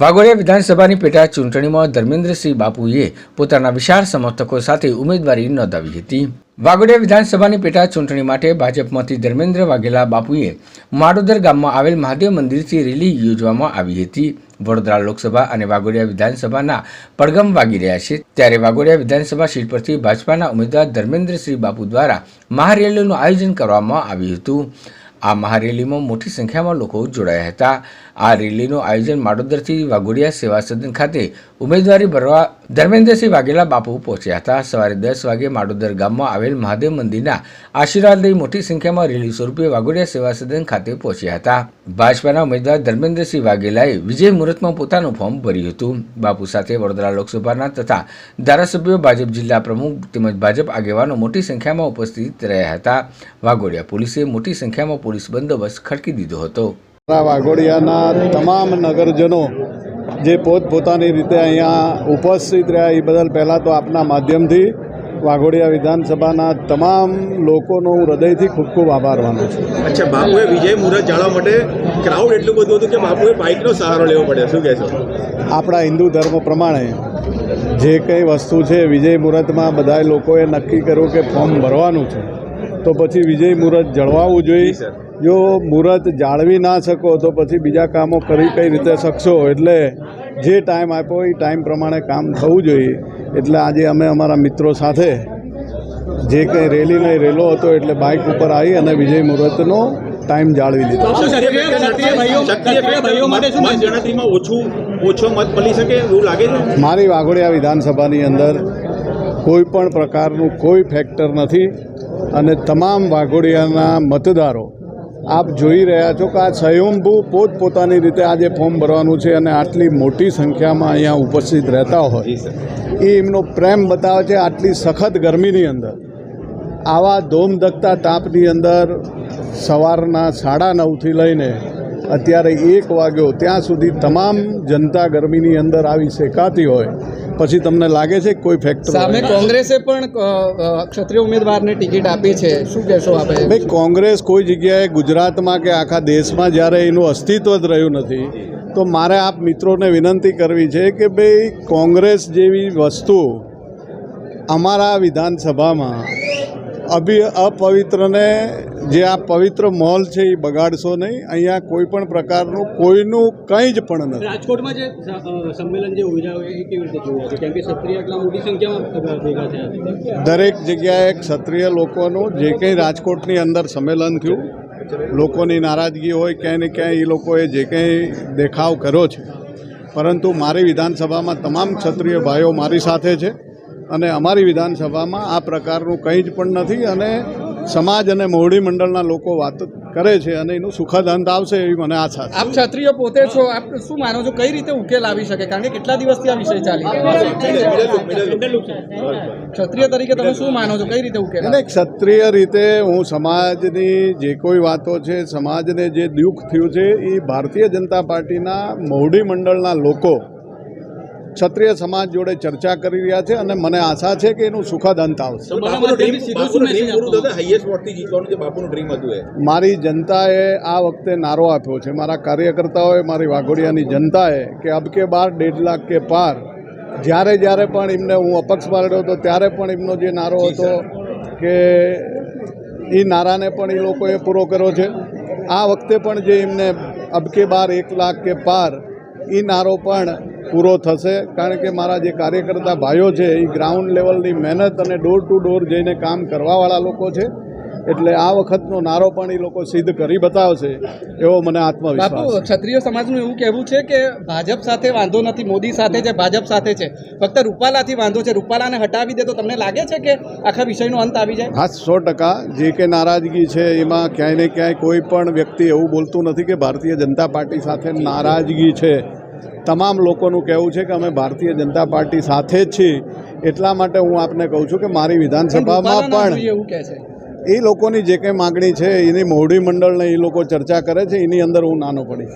વાઘોડિયા વિધાનસભાની પેટા ચૂંટણીમાં ધર્મેન્દ્રસિંહ બાપુએ પોતાના વિશાળ સમર્થકો સાથે ઉમેદવારી નોંધાવી હતી. વાઘોડિયા વિધાનસભાની પેટા ચૂંટણી માટે ભાજપમાંથી ધર્મેન્દ્ર વાઘેલા બાપુએ માડોદર ગામમાં આવેલ મહાદેવ મંદિરથી રેલી યોજવામાં આવી હતી. વડોદરા લોકસભા અને વાઘોડિયા વિધાનસભાના પડગમ વાગી રહ્યા છે. ત્યારે વાઘોડિયા વિધાનસભા સીટ પરથી ભાજપાના ઉમેદવાર ધર્મેન્દ્રસિંહ બાપુ દ્વારા મહારેલીનું આયોજન કરવામાં આવ્યું હતું. આ મહારેલીમાં મોટી સંખ્યામાં લોકો જોડાયા હતા. આ રેલીનું આયોજન માડોદરથી વાઘોડિયા સેવા સદન ખાતે ઉમેદવારી ભરવા ધર્મેન્દ્રસિંહ વાઘેલા બાપુ પહોંચ્યા હતા. સવારે દસ વાગે માડોદર ગામમાં આવેલ મહાદેવ મંદિરના આશીર્વાદ લઈ મોટી સંખ્યામાં રેલી સ્વરૂપે વાઘોડિયા સેવા સદન ખાતે પહોંચ્યા હતા. ભાજપાના ઉમેદવાર ધર્મેન્દ્રસિંહ વાઘેલાએ વિજય મુહૂર્તમાં પોતાનું ફોર્મ ભર્યું હતું. બાપુ સાથે વડોદરા લોકસભાના તથા ધારાસભ્યો ભાજપ જિલ્લા પ્રમુખ તેમજ ભાજપ આગેવાનો મોટી સંખ્યામાં ઉપસ્થિત રહ્યા હતા. વાઘોડિયા પોલીસે મોટી સંખ્યામાં પોલીસ બંદોબસ્ત ખડકી દીધો હતો. વાઘોડિયાના તમામ નગરજનો જે પોતપોતાની રીતે અહીંયા ઉપસ્થિત રહ્યા એ બદલ પહેલાં તો આપના માધ્યમથી વાઘોડિયા વિધાનસભાના તમામ લોકોનો હું હૃદયથી ખૂબ ખૂબ આભાર માનું છું. અચ્છા બાપુએ વિજય મુહૂર્ત જાણવા માટે ક્રાઉડ એટલું બધું હતું કે બાપુએ બાઇકનો સહારો લેવો પડે શું કહેશો? આપણા હિન્દુ ધર્મ પ્રમાણે જે કંઈ વસ્તુ છે વિજય મુહૂર્તમાં બધા લોકોએ નક્કી કર્યું કે ફોર્મ ભરવાનું છે. તો પછી વિજય મુહૂર્ત જળવાવું જોઈએ. જો મુહૂર્ત જાળવી ના શકો તો પછી બીજા કામો કરી કઈ રીતે શકશો? એટલે જે ટાઈમ આપ્યો એ ટાઈમ પ્રમાણે કામ થવું જોઈએ. એટલે આજે અમે અમારા મિત્રો સાથે જે કંઈ રેલી નહીં રેલો હતો એટલે બાઇક ઉપર આવી અને વિજય મુહૂર્તનો ટાઈમ જાળવી લીધો. મતગણતરીમાં ઓછું ઓછો મત મળી શકે એવું લાગે છે? મારી વાઘોડિયા વિધાનસભાની અંદર કોઈ પણ પ્રકારનું કોઈ ફેક્ટર નથી. અને તમામ વાઘોડિયાના મતદારો આપ જોઈ રહ્યા છો કે આ સ્વયંભૂ પોતપોતાની રીતે આજે ફોર્મ ભરવાનું છે અને આટલી મોટી સંખ્યામાં અહીંયા ઉપસ્થિત રહેતા હોય. એ એમનો પ્રેમ બતાવે છે આટલી સખત ગરમીની અંદર. આવા ધોમધકતા તાપની અંદર સવારના સાડા નવથી લઈને અત્યારે એક વાગ્યો ત્યાં સુધી તમામ જનતા ગરમીની અંદર આવી શેકાતી હોય. પછી તમને લાગે છે કોઈ ફેક્ટર સામે કોંગ્રેસે પણ ક્ષત્રિય ઉમેદવારને ટિકિટ આપી છે. શું કહેશો આપણે ભાઈ કોંગ્રેસ કોઈ જગ્યાએ ગુજરાતમાં કે આખા દેશમાં જ્યારે એનું અસ્તિત્વ જ રહ્યું નથી તો મારે આપ મિત્રોને વિનંતી કરવી છે કે ભાઈ કોંગ્રેસ જેવી વસ્તુ અમારા વિધાનસભામાં અભિ અપવિત્રને જે આ પવિત્ર મોલ છે એ બગાડશો નહીં. અહીંયા કોઈ પણ પ્રકારનું કોઈનું કંઈ જ પણ નથી. રાજકોટમાં જે સંમેલન જે યોજાયું એ કેવી રીતે જોયું કેમ કે ક્ષત્રિય એટલા મોટી સંખ્યામાં ભેગા થયા દરેક જગ્યાએ ક્ષત્રિય લોકોનું જે કંઈ રાજકોટની અંદર સંમેલન થયું લોકોની નારાજગી હોય ક્યાંય ને ક્યાંય એ લોકોએ જે કંઈ દેખાવ કર્યો છે. પરંતુ મારી વિધાનસભામાં તમામ ક્ષત્રિય ભાઈઓ મારી સાથે છે. અને અમારી વિધાનસભામાં આ પ્રકારનું કંઈ જ પણ નથી અને સમાજ અને મોવડી મંડળના લોકો વાત કરે છે અને એનું સુખદ અંત આવશે એવી મને આશા છે. આપ ક્ષત્રિય પોતે છો આપ શું માનો છો? કઈ રીતે ઉકેલ આવી શકે? કારણ કે કેટલા દિવસથી આ વિષય ચાલી ક્ષત્રિય તરીકે તમે શું માનો છો? કઈ રીતે ઉકેલ અને ક્ષત્રિય રીતે હું સમાજની જે કોઈ વાતો છે સમાજને જે દુઃખ થયું છે એ ભારતીય જનતા પાર્ટીના મોવડી મંડળના લોકો ક્ષત્રિય સમાજ જોડે ચર્ચા કરી રહ્યા છે અને મને આશા છે કે એનું સુખદ અંત આવશે મારી જનતાએ આ વખતે નારો આપ્યો છે. મારા કાર્યકર્તાઓએ મારી વાઘોડિયાની જનતાએ કે અબ કે બાર દેઢ લાખ કે પાર જ્યારે જ્યારે પણ એમને હું અપક્ષ પાડ્યો હતો ત્યારે પણ એમનો જે નારો હતો કે એ નારાને પણ એ લોકોએ પૂરો કર્યો છે. આ વખતે પણ જે એમને અબકે બાર એક લાખ કે પાર એ નારો પણ પૂરો થશે. કારણ કે મારા જે કાર્યકર્તા ભાઈઓ છે એ ગ્રાઉન્ડ લેવલની મહેનત અને ડોર ટુ ડોર જઈને કામ કરવાવાળા લોકો છે. એટલે આ વખતનો નારો પણ એ લોકો સિદ્ધ કરી બતાવશે એવો મને આત્મવિશ્વાસ બાપુ ક્ષત્રિય સમાજનું એવું કહેવું છે કે ભાજપ સાથે વાંધો નથી મોદી સાથે છે ભાજપ સાથે છે. ફક્ત રૂપાલાથી વાંધો છે. રૂપાલાને હટાવી દે તો તમને લાગે છે કે આખા વિષયનો અંત આવી જાય? હા સો ટકા. જે કે નારાજગી છે એમાં ક્યાંય ને ક્યાંય કોઈ પણ વ્યક્તિ એવું બોલતું નથી કે ભારતીય જનતા પાર્ટી સાથે નારાજગી છે. તમામ લોકોનું કહેવું છે કે અમે ભારતીય જનતા પાર્ટી સાથે જ છીએ. એટલા માટે હું આપને કહું છું કે મારી વિધાનસભામાં પણ એવું કહે છે. એ લોકોની જે કંઈ માગણી છે, એની મોવડી મંડળને એ લોકો ચર્ચા કરે છે, એની અંદર હું નાનો પડીશ